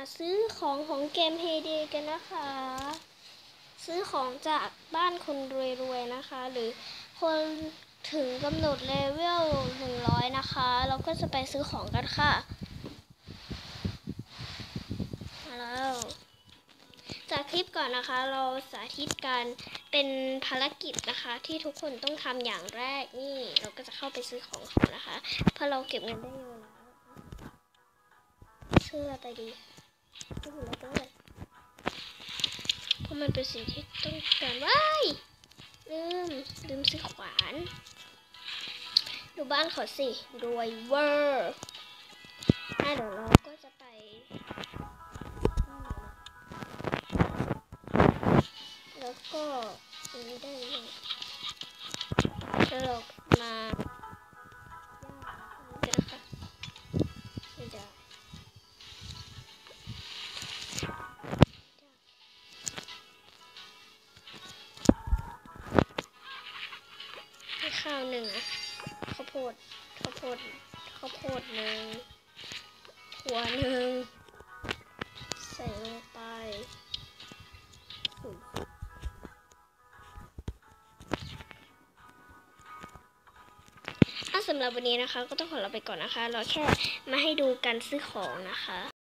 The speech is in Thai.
มาซื้อของของเกม Heyday กันนะคะ ซื้อของจากบ้านคนรวยๆนะคะ หรือคนถึงกำหนดเลเวลหนึ่งร้อยนะคะ เราก็จะไปซื้อของกันค่ะมาแล้วจากคลิปก่อนนะคะ เราสาธิตการเป็นภารกิจนะคะ ที่ทุกคนต้องทำอย่างแรกนี่ เราก็จะเข้าไปซื้อของเขานะคะเพราะเราเก็บเงินได้เยอะแล้วซื้ออะไรไปดี ซื้อหัวเราด้วยเพราะมันเป็นสิ่งที่ต้องการว้ายลืมลืมซื้อขวาน ดูบ้านเขาสิรวยเวอร์อะเดี๋ยวเราก็จะไปแล้วก็ได้เลยแล้วเรา ข้าวหนึ่งอะข้าวโพดข้าวโพดข้าวโพดหนึ่งถั่วหนึ่งใส่ลงไปถ้าสำหรับวันนี้นะคะ ก็ต้องขอลาไปก่อนนะคะ เราแค่มาให้ดูการซื้อของนะคะ